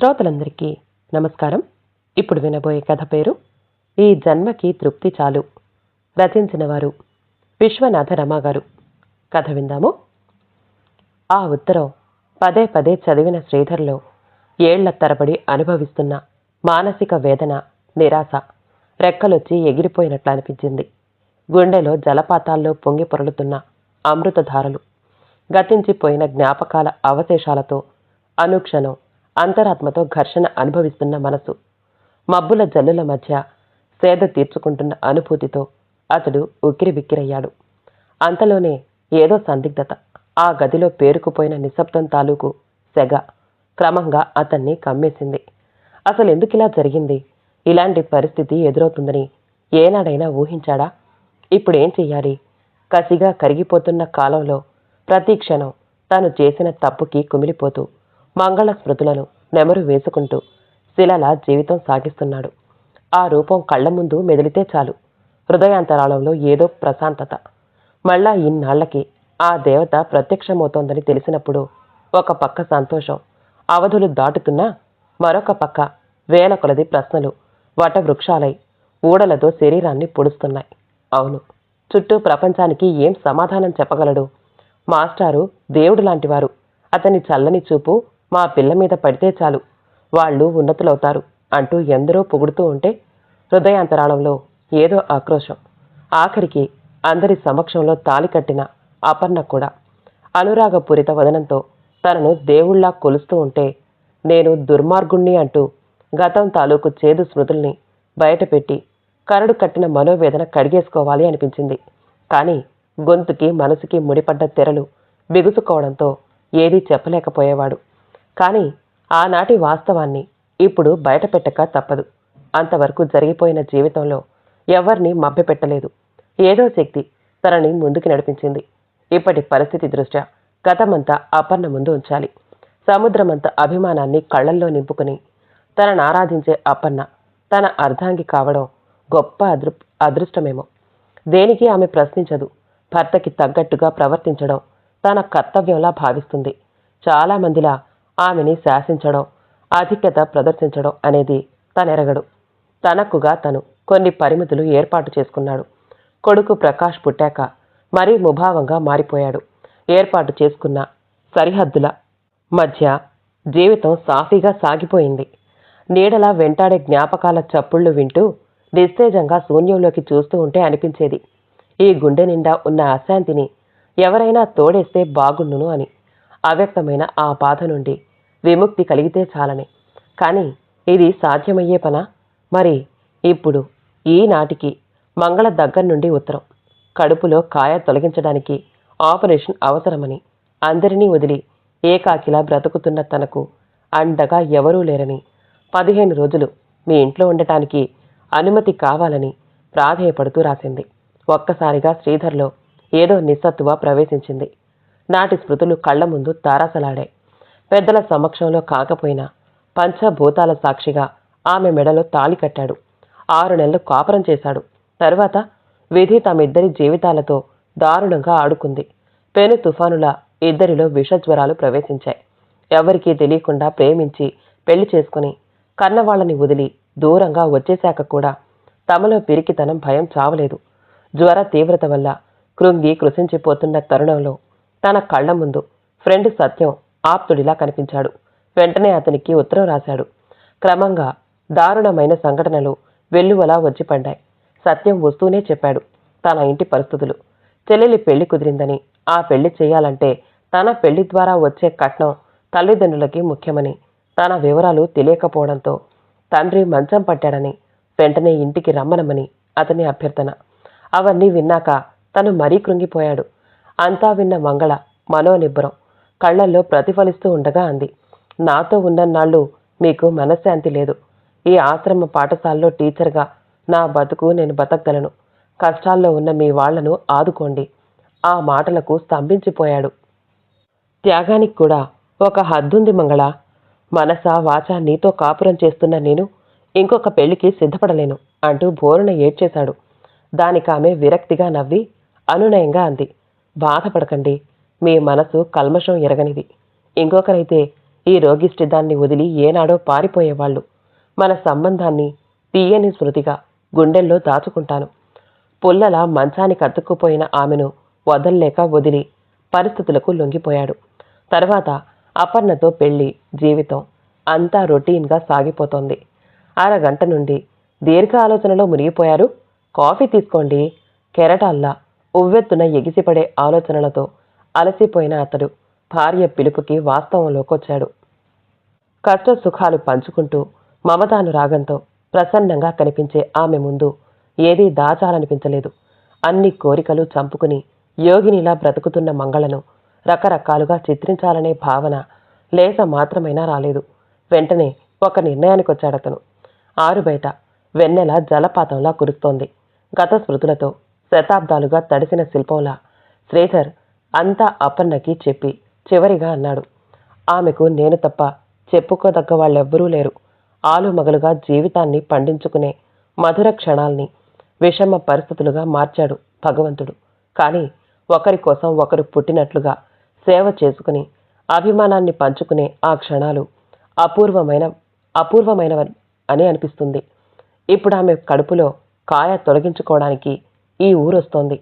శ్రోతలందరికీ నమస్కారం. ఇప్పుడు వినబోయే కథ పేరు ఈ జన్మకి తృప్తి చాలు రచించిన వారు విశ్వనాథ రమాగారు. కథ విందాము. ఆ ఉత్తరం పదే పదే చదివిన శ్రీధర్లో ఏళ్ళ తరబడి అనుభవిస్తున్న మానసిక వేదన నిరాశ రెక్కలొచ్చి ఎగిరిపోయినట్లు అనిపించింది. గుండెలో జలపాతాల్లో పొంగి పొరలుతున్న అమృతధారలు గతించిపోయిన జ్ఞాపకాల అవశేషాలతో అనుక్షణం అంతరాత్మతో ఘర్షణ అనుభవిస్తున్న మనసు. మబ్బుల జల్లుల మధ్య సేద తీర్చుకుంటున్న అనుభూతితో అతడు ఉక్కిరి బిక్కిరయ్యాడు అంతలోనే ఏదో సందిగ్ధత ఆ గదిలో పేరుకుపోయిన నిశ్శబ్దం తాలూకు సెగ క్రమంగా అతన్ని కమ్మేసింది. అసలు ఎందుకిలా జరిగింది? ఇలాంటి పరిస్థితి ఎదురవుతుందని ఏనాడైనా ఊహించాడా? ఇప్పుడేం చెయ్యాలి? కసిగా కరిగిపోతున్న కాలంలో ప్రతి క్షణం తాను చేసిన తప్పుకి కుమిలిపోతూ మంగళ స్మృతులను నెమరు వేసుకుంటూ శిలలా జీవితం సాగిస్తున్నాడు. ఆ రూపం కళ్ళ ముందు మెదిలితే చాలు. హృదయాంతరాళంలో ఏదో ప్రశాంతత. మళ్ళా ఇన్నాళ్ళకి ఆ దేవత ప్రత్యక్షమవుతోందని తెలిసినప్పుడు ఒక పక్క సంతోషం అవధులు దాటుతున్నా మరొక పక్క వేల కొలది ప్రశ్నలు వటవృక్షాలై ఊడలతో శరీరాన్ని పొడుస్తున్నాయి. అవును చుట్టూ ప్రపంచానికి ఏం సమాధానం చెప్పగలడు? మాస్టారు దేవుడు లాంటివారు అతని చల్లని చూపు మా పిల్ల మీద పడితే చాలు. వాళ్ళు ఉన్నతులవుతారు అంటూ ఎందరో పొగుడుతూ ఉంటే హృదయాంతరాళంలో ఏదో ఆక్రోశం. ఆఖరికి అందరి సమక్షంలో తాలి కట్టిన అపర్ణ కూడా అనురాగపూరిత వదనంతో తనను దేవుళ్ళా కొలుస్తూ ఉంటే నేను దుర్మార్గుణ్ణి అంటూ గతం తాలూకు చేదు స్మృతుల్ని బయటపెట్టి కరడు కట్టిన మనోవేదన కడిగేసుకోవాలి అనిపించింది. కానీ గొంతుకి మనసుకి ముడిపడ్డ తెరలు బిగుసుకోవడంతో ఏదీ చెప్పలేకపోయేవాడు. కానీ ఆనాటి వాస్తవాన్ని ఇప్పుడు బయటపెట్టక తప్పదు. అంతవరకు జరిగిపోయిన జీవితంలో ఎవరిని మభ్యపెట్టలేదు. ఏదో శక్తి తనని ముందుకు నడిపించింది. ఇప్పటి పరిస్థితి దృష్ట్యా గతమంతా అపర్ణ ముందు ఉంచాలి. సముద్రమంత అభిమానాన్ని కళ్ళల్లో నింపుకుని తనను ఆరాధించే అపర్ణ తన అర్ధాంగి కావడం గొప్ప అదృ అదృష్టమేమో. దేనికి ఆమె ప్రశ్నించదు. భర్తకి తగ్గట్టుగా ప్రవర్తించడం తన కర్తవ్యంలా భావిస్తుంది. చాలా మందిలా ఆమెని శాసించడం ఆధిక్యత ప్రదర్శించడం అనేది తనెరగడు. తనకుగా తను కొన్ని పరిమితులు ఏర్పాటు చేసుకున్నాడు. కొడుకు ప్రకాష్ పుట్టాక మరీ ముభావంగా మారిపోయాడు. ఏర్పాటు చేసుకున్న సరిహద్దుల మధ్య జీవితం సాఫీగా సాగిపోయింది. నీడలా వెంటాడే జ్ఞాపకాల చప్పుళ్ళు వింటూ నిస్తేజంగా శూన్యంలోకి చూస్తూ ఉంటే అనిపించేది. ఈ గుండె నిండా ఉన్న అశాంతిని ఎవరైనా తోడేస్తే బాగుండును అని. అవ్యక్తమైన ఆ బాధ నుండి విముక్తి కలిగితే చాలని. కానీ ఇది సాధ్యమయ్యే పన? మరి ఇప్పుడు ఈనాటికి మంగళ దగ్గర నుండి ఉత్తరం. కడుపులో కాయ తొలగించడానికి ఆపరేషన్ అవసరమని అందరినీ వదిలి ఏకాకిలా బ్రతుకుతున్న తనకు అండగా ఎవరూ లేరని పదిహేను రోజులు మీ ఇంట్లో ఉండటానికి అనుమతి కావాలని ప్రాధేయపడుతూ రాసింది. ఒక్కసారిగా శ్రీధర్లో ఏదో నిస్సత్తువ ప్రవేశించింది. నాటి స్మృతులు కళ్ళ ముందు తారాసలాడాయి. పెద్దల సమక్షంలో కాకపోయినా పంచభూతాల సాక్షిగా ఆమె మెడలో తాళి కట్టాడు. ఆరు నెలలు కాపురం చేశాడు. తరువాత విధి తమిద్దరి జీవితాలతో దారుణంగా ఆడుకుంది. పెను తుఫానుల ఇద్దరిలో విషజ్వరాలు ప్రవేశించాయి. ఎవరికీ తెలియకుండా ప్రేమించి పెళ్ళి చేసుకుని కన్నవాళ్ళని వదిలి దూరంగా వచ్చేశాక కూడా తమలో పిరికితనం భయం చావలేదు. జ్వర తీవ్రత వల్ల కృంగి కృషించిపోతున్న తరుణంలో తన కళ్ళ ముందు ఫ్రెండ్ సత్యం ఆప్తుడిలా కనిపించాడు. వెంటనే అతనికి ఉత్తరం రాశాడు. క్రమంగా దారుణమైన సంఘటనలు వెల్లువలా వచ్చి పడ్డాయి. సత్యం వస్తూనే చెప్పాడు తన ఇంటి పరిస్థితులు. చెల్లెలి పెళ్ళి కుదిరిందని ఆ పెళ్ళి చేయాలంటే తన పెళ్ళి ద్వారా వచ్చే కట్నం తల్లిదండ్రులకి ముఖ్యమని తన వివరాలు తెలియకపోవడంతో తండ్రి మంచం పట్టాడని వెంటనే ఇంటికి రమ్మనమని అతని అభ్యర్థన. అవన్నీ విన్నాక తను మరీ కృంగిపోయాడు. అంతా విన్న మంగళ మనోనిబ్బరం. కళ్ళల్లో ప్రతిఫలిస్తూ ఉండగా అంది నాతో ఉన్నన్నాళ్ళు మీకు మనశ్శాంతి లేదు. ఈ ఆశ్రమ పాఠశాలలో టీచర్గా నా బతుకు నేను బతకగలను. కష్టాల్లో ఉన్న మీ వాళ్ళను ఆదుకోండి. ఆ మాటలకు స్తంభించిపోయాడు. త్యాగానికి కూడా ఒక హద్దుంది మంగళ. మనస వాచ నీతో కాపురం చేస్తున్న నేను ఇంకొక పెళ్ళికి సిద్ధపడలేను అంటూ బోరున ఏడ్చేశాడు. దానికి ఆమె విరక్తిగా నవ్వి అనునయంగా అంది బాధపడకండి. మీ మనసు కల్మషం ఎరగనిది. ఇంకొకరైతే ఈ రోగిష్టి దాన్ని వదిలి ఏనాడో పారిపోయేవాళ్ళు. మన సంబంధాన్ని తీయని స్మృతిగా గుండెల్లో దాచుకుంటాను. పుల్లల మంచానికి అతుక్కుపోయిన ఆమెను వదల్లేక వదిలి పరిస్థితులకు లొంగిపోయాడు. తర్వాత అపర్ణతో పెళ్ళి జీవితం అంతా రొటీన్గా సాగిపోతోంది. అరగంట నుండి దీర్ఘ ఆలోచనలో మునిగిపోయారు. కాఫీ తీసుకోండి కెరటాల్లా ఉవ్వెత్తున ఎగిసిపడే ఆలోచనలతో అలసిపోయిన అతడు భార్య పిలుపుకి వాస్తవంలోకొచ్చాడు. కష్ట సుఖాలు పంచుకుంటూ మమతానురాగంతో ప్రసన్నంగా కనిపించే ఆమె ముందు ఏదీ దాచాలనిపించలేదు. అన్ని కోరికలు చంపుకుని యోగినిలా బ్రతుకుతున్న మంగళను రకరకాలుగా చిత్రించాలనే భావన లేస మాత్రమైనా రాలేదు. వెంటనే ఒక నిర్ణయానికి వచ్చాడతను ఆరు బయట వెన్నెల జలపాతంలా కురుస్తోంది. గత స్మృతులతో శతాబ్దాలుగా తడిసిన శిల్పంలా. శ్రీధర్ అంతా అపర్ణకి చెప్పి చివరిగా అన్నాడు. ఆమెకు నేను తప్ప చెప్పుకోదగ్గ వాళ్ళెవ్వరూ లేరు ఆలుమగలుగా జీవితాన్ని పండించుకునే మధుర క్షణాల్ని విషమ పరిస్థితులుగా మార్చాడు భగవంతుడు. కానీ ఒకరి కోసం ఒకరు పుట్టినట్లుగా సేవ చేసుకుని అభిమానాన్ని పంచుకునే ఆ క్షణాలు అపూర్వమైన అపూర్వమైనవని అని అనిపిస్తుంది. ఇప్పుడు ఆమె కడుపులో కాయ తొలగించుకోవడానికి ఈ ఊరొస్తోంది.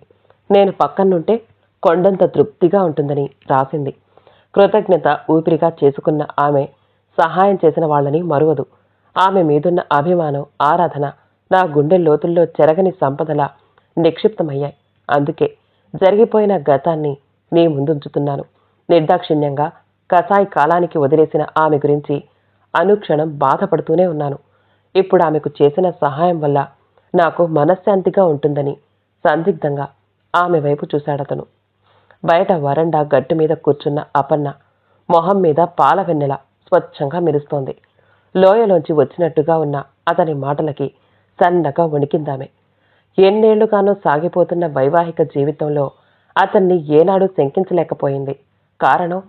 నేను పక్కనుంటే కొండంత తృప్తిగా ఉంటుందని రాసింది. కృతజ్ఞత ఊపిరిగా చేసుకున్న ఆమె సహాయం చేసిన వాళ్ళని మరువదు. ఆమె మీదున్న అభిమానం ఆరాధన నా గుండె లోతుల్లో చెరగని సంపదలా నిక్షిప్తమయ్యాయి. అందుకే జరిగిపోయిన గతాన్ని నీ ముందుంచుతున్నాను. నిర్దాక్షిణ్యంగా కసాయి కాలానికి వదిలేసిన ఆమె గురించి అనుక్షణం బాధపడుతూనే ఉన్నాను. ఇప్పుడు ఆమెకు చేసిన సహాయం వల్ల నాకు మనశ్శాంతిగా ఉంటుందని సందిగ్ధంగా ఆమె వైపు చూశాడతను. బయట వరండా గట్టు మీద కూర్చున్న అపన్న మొహం మీద పాల వెన్నెల స్వచ్ఛంగా మెరుస్తోంది. లోయలోంచి వచ్చినట్టుగా ఉన్న అతని మాటలకి సన్నగా వణికిందామె. ఎన్నేళ్ళుగానో సాగిపోతున్న వైవాహిక జీవితంలో అతన్ని ఏనాడు శంకించలేకపోయింది. కారణం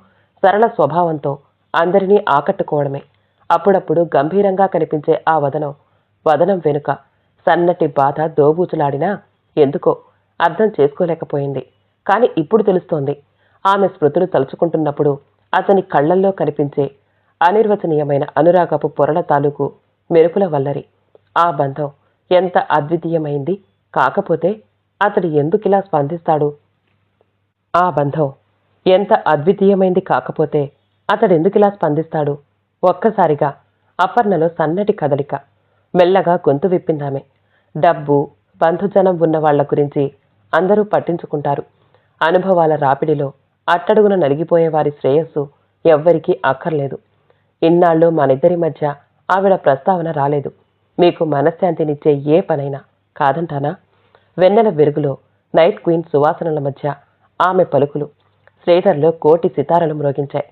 సరళ స్వభావంతో అందరినీ ఆకట్టుకోవడమే. అప్పుడప్పుడు గంభీరంగా కనిపించే ఆ వదనం వదనం వెనుక సన్నటి బాధ దోబూచులాడినా ఎందుకో అర్థం చేసుకోలేకపోయింది. కానీ ఇప్పుడు తెలుస్తోంది. ఆమె స్మృతులు తలుచుకుంటున్నప్పుడు అతని కళ్ళల్లో కనిపించే అనిర్వచనీయమైన అనురాగపు పొరల తాలూకు మెరుపుల వల్లరి. ఆ బంధం ఎంత అద్వితీయమైంది కాకపోతే అతడు ఎందుకిలా స్పందిస్తాడు? ఆ బంధం ఎంత అద్వితీయమైంది కాకపోతే అతడు ఎందుకిలా స్పందిస్తాడు? ఒక్కసారిగా అపర్ణలో సన్నటి కదలిక మెల్లగా గొంతు విప్పిందామె. డబ్బు బంధుజనం ఉన్న వాళ్ళ గురించి అందరూ పట్టించుకుంటారు. అనుభవాల రాపిడిలో అట్టడుగున నలిగిపోయే వారి శ్రేయస్సు ఎవ్వరికీ అక్కర్లేదు. ఇన్నాళ్ళు మనిద్దరి మధ్య ఆవిడ ప్రస్తావన రాలేదు. మీకు మనశ్శాంతినిచ్చే ఏ పనైనా కాదంటానా? వెన్నెల వెలుగులో నైట్ క్వీన్ సువాసనల మధ్య ఆమె పలుకులు శ్రీధర్లో కోటి సితారలు మ్రోగించాయి.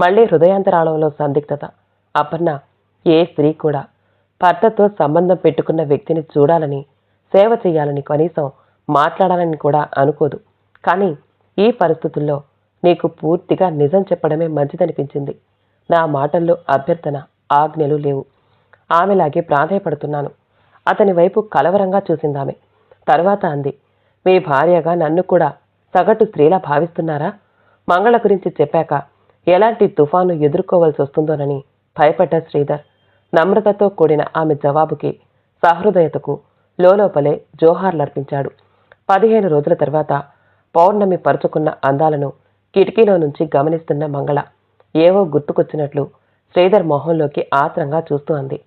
మళ్ళీ హృదయాంతరాళంలో సందిగ్ధత. అపర్ణ ఏ స్త్రీ కూడా భర్తతో సంబంధం పెట్టుకున్న వ్యక్తిని చూడాలని సేవ చేయాలని కనీసం మాట్లాడాలని కూడా అనుకోదు. కానీ ఈ పరిస్థితుల్లో నీకు పూర్తిగా నిజం చెప్పడమే మంచిదనిపించింది. నా మాటల్లో అభ్యర్థన ఆజ్ఞలు లేవు. ఆమెలాగే ప్రాధాయపడుతున్నాను. అతని వైపు కలవరంగా చూసిందామె. తర్వాత అంది మీ భార్యగా నన్ను కూడా సగటు స్త్రీలా భావిస్తున్నారా? మంగళ గురించి చెప్పాక ఎలాంటి తుఫాను ఎదుర్కోవాల్సి వస్తుందోనని భయపడ్డ శ్రీధర్ నమ్రతతో కూడిన ఆమె జవాబుకి సహృదయతకు లోలోపలే జోహార్లర్పించాడు. పదిహేను రోజుల తర్వాత పౌర్ణమి పరుచుకున్న అందాలను కిటికీలో నుంచి గమనిస్తున్న మంగళ ఏవో గుర్తుకొచ్చినట్లు శ్రీధర్ మొహంలోకి ఆత్రంగా చూస్తూ అంది.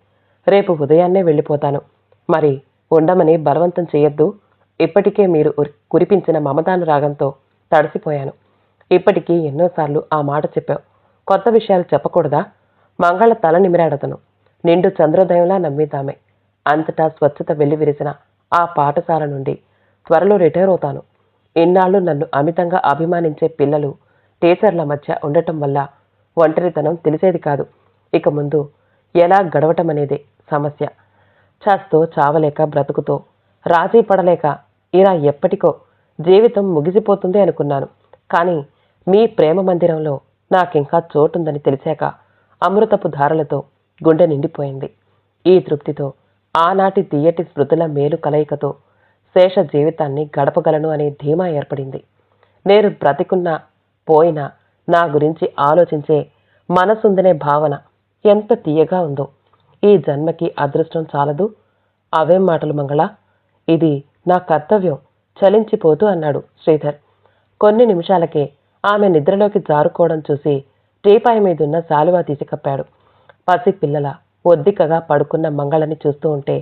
రేపు ఉదయాన్నే వెళ్ళిపోతాను. మరి ఉండమని బలవంతం చేయొద్దు. ఇప్పటికే మీరు ఉరి- కురిపించిన మమతానురాగంతో తడిసిపోయాను. ఇప్పటికీ ఎన్నోసార్లు ఆ మాట చెప్పావు. కొత్త విషయాలు చెప్పకూడదా మంగళ తల నిమిరాడతను. నిండు చంద్రోదయంలా నమ్మితామే అంతటా స్వచ్ఛత వెల్లివిరిసిన ఆ పాఠశాల నుండి త్వరలో రిటైర్ అవుతాను. ఇన్నాళ్ళు నన్ను అమితంగా అభిమానించే పిల్లలు టీచర్ల మధ్య ఉండటం వల్ల ఒంటరితనం తెలిసేది కాదు. ఇక ముందు ఎలా గడవటం అనేదే సమస్య. చస్తో చావలేక బ్రతుకుతో రాజీ పడలేక ఇలా ఎప్పటికో జీవితం ముగిసిపోతుంది అనుకున్నాను. కానీ మీ ప్రేమ మందిరంలో నాకింకా చోటుందని తెలిసాక అమృతపు ధారలతో గుండె నిండిపోయింది. ఈ తృప్తితో ఆనాటి తీయటి స్మృతుల మేలు కలయికతో శేష జీవితాన్ని గడపగలను అనే ధీమా ఏర్పడింది. నేను బ్రతికున్నా పోయినా నా గురించి ఆలోచించే మనసుందనే భావన ఎంత తీయగా ఉందో. ఈ జన్మకి అదృష్టం చాలదు. అవేం మాటలు మంగళ. ఇది నా కర్తవ్యం. చలించిపోతూ అన్నాడు శ్రీధర్. కొన్ని నిమిషాలకే ఆమె నిద్రలోకి జారుకోవడం చూసి టీపాయి మీదున్న శాలువా తీసి కప్పాడు. పసి పిల్లల ఒద్దికగా పడుకున్న మంగళని చూస్తూ ఉంటే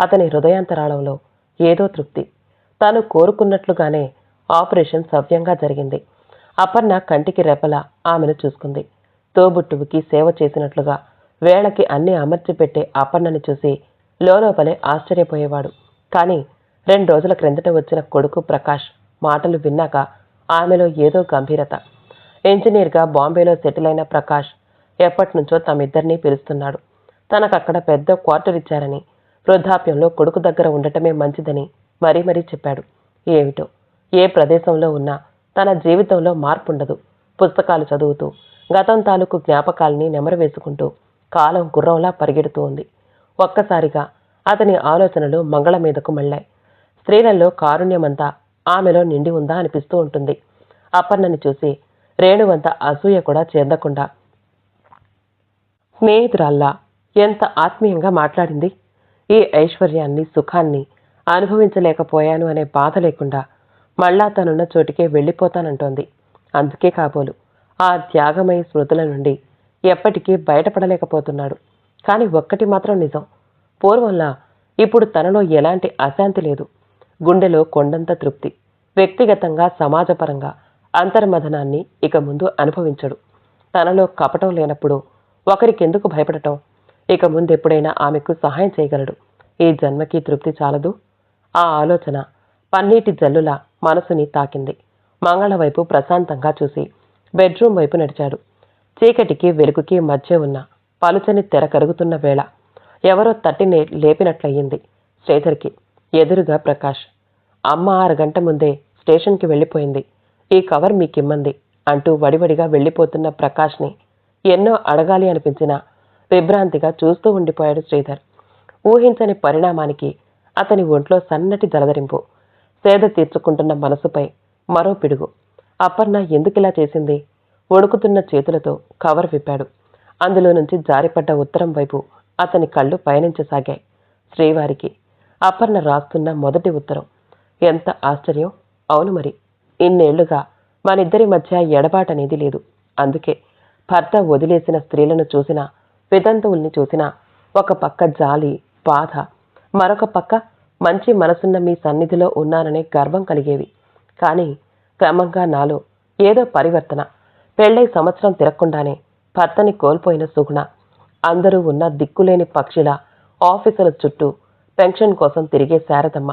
అతని హృదయాంతరాళంలో ఏదో తృప్తి. తాను కోరుకున్నట్లుగానే ఆపరేషన్ సవ్యంగా జరిగింది. అపర్ణ కంటికి రెపల ఆమెను చూసుకుంది. తోబుట్టువుకి సేవ చేసినట్లుగా వేళకి అన్ని అమర్చిపెట్టే అపర్ణని చూసి లోలోపలే ఆశ్చర్యపోయేవాడు. కానీ రెండు రోజుల క్రిందట వచ్చిన కొడుకు ప్రకాష్ మాటలు విన్నాక ఆమెలో ఏదో గంభీరత. ఇంజనీర్గా బాంబేలో సెటిల్ అయిన ప్రకాష్ ఎప్పటి నుంచో తమిద్దరినీ పిలుస్తున్నాడు. తనకు అక్కడ పెద్ద క్వార్టర్ ఇచ్చారని వృద్ధాప్యంలో కొడుకు దగ్గర ఉండటమే మంచిదని మరీ మరీ చెప్పాడు. ఏమిటో? ఏ ప్రదేశంలో ఉన్నా తన జీవితంలో మార్పు ఉండదు పుస్తకాలు చదువుతూ గతం తాలూకు జ్ఞాపకాల్ని నెమరు వేసుకుంటూ కాలం గుర్రంలా పరిగెడుతూ ఉంది. ఒక్కసారిగా అతని ఆలోచనలు మంగళ మీదకు మళ్ళాయి. స్త్రీలలో కారుణ్యమంతా ఆమెలో నిండి ఉందా అనిపిస్తూ ఉంటుంది. అపర్ణని చూసి రేణువంత అసూయ కూడా చెందకుండా స్నేహితురాల్లా ఎంత ఆత్మీయంగా మాట్లాడింది? ఈ ఐశ్వర్యాన్ని సుఖాన్ని అనుభవించలేకపోయాను అనే బాధ లేకుండా మళ్ళా తనున్న చోటికే వెళ్ళిపోతానంటోంది. అందుకే కాబోలు ఆ త్యాగమయ స్మృతుల నుండి ఎప్పటికీ బయటపడలేకపోతున్నాడు. కానీ ఒక్కటి మాత్రం నిజం. పూర్వంలా ఇప్పుడు తనలో ఎలాంటి అశాంతి లేదు. గుండెలో కొండంత తృప్తి. వ్యక్తిగతంగా సమాజపరంగా అంతర్మథనాన్ని ఇక ముందు అనుభవించడు. తనలో కపటం లేనప్పుడు ఒకరికెందుకు భయపడటం? ఇక ముందు ఎప్పుడైనా ఆమెకు సహాయం చేయగలడు. ఈ జన్మకి తృప్తి చాలదు? ఆ ఆలోచన పన్నీటి జల్లులా మనసుని తాకింది. మంగళ వైపు ప్రశాంతంగా చూసి బెడ్రూమ్ వైపు నడిచాడు. చీకటికి వెలుగుకి మధ్య ఉన్న పలుచని తెర కరుగుతున్న వేళ ఎవరో తట్టి లేపినట్లయింది శ్రీధర్కి. ఎదురుగా ప్రకాష్. అమ్మ ఆరు గంట ముందే స్టేషన్కి వెళ్ళిపోయింది. ఈ కవర్ మీకిమ్మంది అంటూ వడివడిగా వెళ్ళిపోతున్న ప్రకాష్ని ఎన్నో అడగాలి అనిపించిన విభ్రాంతిగా చూస్తూ ఉండిపోయాడు శ్రీధర్. ఊహించని పరిణామానికి అతని ఒంట్లో సన్నటి జలదరింపు సేద తీర్చుకుంటున్న మనసుపై మరో పిడుగు. అపర్ణ ఎందుకిలా చేసింది? వణుకుతున్న చేతులతో కవర్ విప్పాడు. అందులో నుంచి జారిపడ్డ ఉత్తరం వైపు అతని కళ్ళు పయనించసాగాయి శ్రీవారికి అపర్ణ రాస్తున్న మొదటి ఉత్తరం ఎంత ఆశ్చర్యం! అవును మరి ఇన్నేళ్ళుగా మనిద్దరి మధ్య ఎడబాటనేది లేదు. అందుకే భర్త వదిలేసిన స్త్రీలను చూసినా వితంతువుల్ని చూసినా ఒక పక్క జాలి బాధ మరొక పక్క మంచి మనసున్న మీ సన్నిధిలో ఉన్నాననే గర్వం కలిగేవి. కానీ క్రమంగా నాలో ఏదో పరివర్తన పెళ్ళై సంవత్సరం తిరగకుండానే భర్తని కోల్పోయిన సుగుణ అందరూ ఉన్న దిక్కులేని పక్షిలా ఆఫీసుల చుట్టూ పెన్షన్ కోసం తిరిగే శారదమ్మ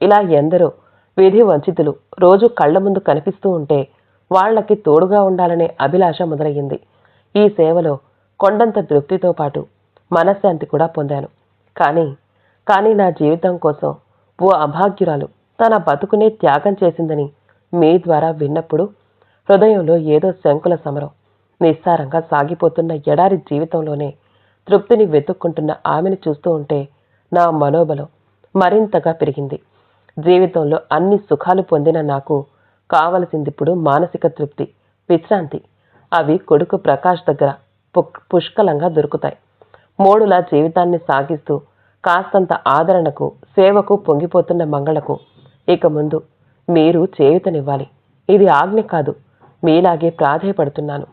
ఇలా ఎందరో విధి వంచితులు రోజు కళ్ళ ముందు కనిపిస్తూ ఉంటే వాళ్ళకి తోడుగా ఉండాలనే అభిలాష మొదలయ్యింది. ఈ సేవలో కొండంత తృప్తితో పాటు మనశ్శాంతి కూడా పొందాను. కానీ కానీ నా జీవితం కోసం ఓ అభాగ్యురాలు తన బతుకునే త్యాగం చేసిందని మీ ద్వారా విన్నప్పుడు హృదయంలో ఏదో శంకుల సమరం నిస్సారంగా సాగిపోతున్న ఎడారి జీవితంలోనే తృప్తిని వెతుక్కుంటున్న ఆమెను చూస్తూ ఉంటే నా మనోబలం మరింతగా పెరిగింది. జీవితంలో అన్ని సుఖాలు పొందిన నాకు కావలసిందిప్పుడు మానసిక తృప్తి విశ్రాంతి అవి కొడుకు ప్రకాష్ దగ్గర పుష్కలంగా దొరుకుతాయి. మూడులా జీవితాన్ని సాగిస్తూ కాస్తంత ఆదరణకు సేవకు పొంగిపోతున్న మంగళకు ఇక ముందు మీరు చేయుతనివ్వాలి. ఇది ఆజ్ఞ కాదు మీలాగే ప్రాధేయపడుతున్నాను.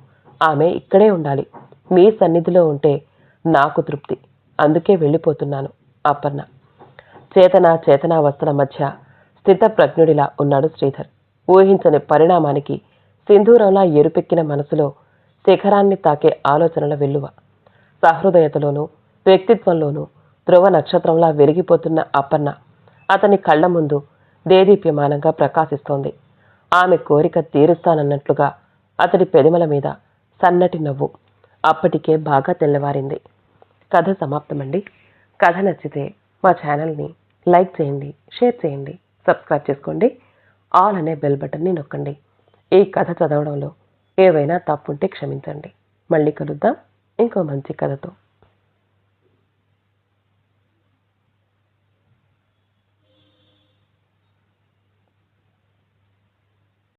ఆమె ఇక్కడే ఉండాలి. మీ సన్నిధిలో ఉంటే నాకు తృప్తి. అందుకే వెళ్ళిపోతున్నాను అపర్ణ. చేతన చేతనావస్థల మధ్య స్థితప్రజ్ఞుడిలా ఉన్నాడు శ్రీధర్. ఊహించని పరిణామానికి సింధూరంలా ఎరుపెక్కిన మనసులో శిఖరాన్ని తాకే ఆలోచనల వెల్లువ. సహృదయతలోనూ వ్యక్తిత్వంలోనూ ధ్రువ నక్షత్రంలా వెలిగిపోతున్న అపర్ణ అతని కళ్ళ ముందు దేదీప్యమానంగా ప్రకాశిస్తోంది. ఆమె కోరిక తీరుస్తానన్నట్లుగా అతడి పెదిమల మీద సన్నటి నవ్వు అప్పటికే బాగా తెల్లవారింది. కథ సమాప్తమండి. కథ నచ్చితే మా ఛానల్ని లైక్ చేయండి షేర్ చేయండి సబ్స్క్రైబ్ చేసుకోండి. ఆల్ అనే బెల్ బటన్ని నొక్కండి. ఈ కథ చదవడంలో ఏవైనా తప్పుంటే క్షమించండి. మళ్ళీ కలుద్దాం. ఇంకో మంచి కథతో.